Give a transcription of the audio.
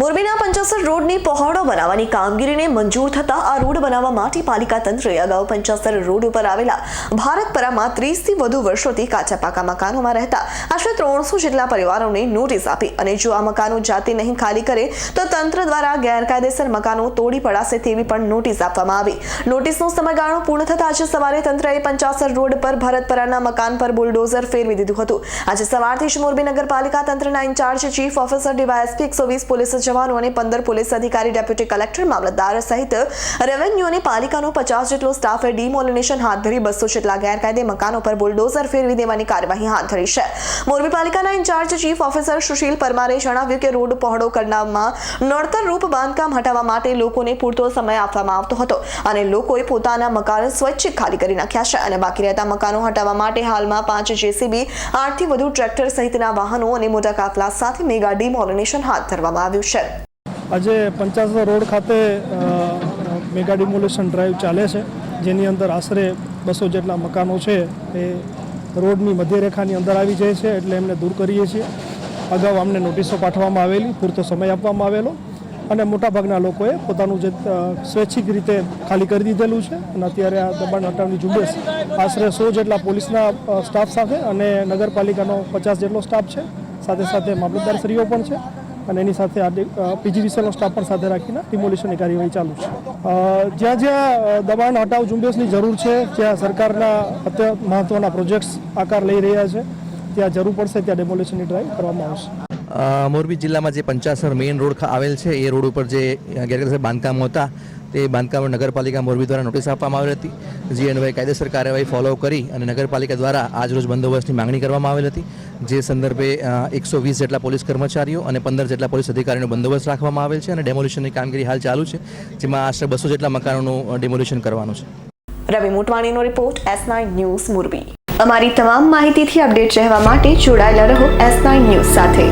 મોરબીના પંચાસર રોડની પહોળો બનાવવાની કામગીરીને મંજૂર થતા આ રોડ બનાવવા માટે પાલિકા તંત્રે અગાઉ પંચાસર રોડ ઉપર આવેલા ભારતપરામાં ત્રીસથી વધુ વર્ષોથી કાચા પાકા મકાનોમાં રહેતા આશરે ત્રણસો જેટલા પરિવારોને નોટિસ આપી અને જો આ મકાનો જાતે નહીં ખાલી કરે તો તંત્ર દ્વારા ગેરકાયદેસર મકાનો તોડી પડાશે તેવી પણ નોટિસ આપવામાં આવી. નોટિસનો સમયગાળો પૂર્ણ થતા આજે સવારે તંત્રએ પંચાસર રોડ પર ભરતપરાના મકાન પર બુલડોઝર ફેરવી દીધું હતું. આજે સવારથી જ મોરબી નગરપાલિકા તંત્રના ઇન્ચાર્જ, ચીફ ઓફિસર, ડીવાયએસપી એકસો વીસ પોલીસ જવાનો અને પંદર પોલીસ અધિકારી, ડેપ્યુટી કલેક્ટર, મામલતદાર સહિત રેવન્યુ અને પાલિકાનો પચાસ જેટલો સ્ટાફે ડિમોલિનેશન હાથ ધરી બસો જેટલા ગેરકાયદે મકાનો પર બુલડોઝર ફેરવી દેવાની કાર્યવાહી હાથ ધરી છે. મોરબી પાલિકાના ઇન્ચાર્જ ચીફ ઓફિસર સુશીલ પરમારે જણાવ્યું કે રોડ પહોળો કરનારમાં નડતર રૂપ બાંધકામ હટાવવા માટે લોકોને પૂરતો સમય આપવામાં આવતો હતો અને લોકોએ પોતાના મકાન સ્વૈચ્છિક ખાલી કરી નાખ્યા છે અને બાકી રહેતા મકાનો હટાવવા માટે હાલમાં પાંચ જેસીબી, આઠથી વધુ ટ્રેક્ટર સહિતના વાહનો અને મોટા કાફલા સાથે મેગા ડિમોલિનેશન હાથ ધરવામાં આવ્યું છે. આજે પંચાસર રોડ ખાતે મેગા ડિમોલેશન ડ્રાઈવ ચાલે છે, જેની અંદર આશરે બસો જેટલા મકાનો છે, એ રોડની મધ્યરેખાની અંદર આવી જાય છે, એટલે એમને દૂર કરીએ છીએ. અગાઉ અમને નોટિસો પાઠવવામાં આવેલી, પૂરતો સમય આપવામાં આવેલો, અને મોટાભાગના લોકોએ પોતાનું જે સ્વૈચ્છિક રીતે ખાલી કરી દીધેલું છે, અને અત્યારે આ દબાણ હટાવની ઝુંબેશ આશરે સો જેટલા પોલીસના સ્ટાફ સાથે અને નગરપાલિકાનો પચાસ જેટલો સ્ટાફ છે, સાથે સાથે મામલતદારશ્રીઓ પણ છે. અને એની સાથે પીજીવીસીએલનો સ્ટાફ પણ સાથે રાખીને ડિમોલિશનની કાર્યવાહી ચાલુ છે. જ્યાં જ્યાં દબાણ હટાવ ઝુંબેશની જરૂર છે જ્યાં સરકારના અત્યંત મહત્ત્વના પ્રોજેક્ટ્સ આકાર લઈ રહ્યા છે, ત્યાં જરૂર પડશે ત્યાં ડેમોલિશનની ડ્રાઈવ કરવામાં આવશે. મોરબી જિલ્લામાં જે પંચાસર મેઇન રોડ આવેલ છે, એ રોડ ઉપર જે ગેરકાયદેસર બાંધકામ હતા, તે બાંધકામ નગરપાલિકા મોરબી દ્વારા નોટિસ આપવામાં આવેલ હતી. જે અન્વયે કાયદેસર કાર્યવાહી ફોલો કરી અને નગરપાલિકા દ્વારા આજરોજ બંદોબસ્તની માંગણી કરવામાં આવેલ હતી. જે સંદર્ભે એકસો વીસ જેટલા પોલીસ કર્મચારીઓ અને પંદર જેટલા પોલીસ અધિકારીનો બંદોબસ્ત રાખવામાં આવેલ છે અને ડેમોલિશનની કામગીરી હાલ ચાલુ છે, જેમાં આશરે બસો જેટલા મકાનોનું ડેમોલિશન કરવાનું છે. Ravi મોટવાણીનો report, S nine news Morbi. અમારી તમામ માહિતીથી અપડેટ રહેવા માટે જોડાયેલા રહો એસ નાઇન ન્યૂઝ સાથે.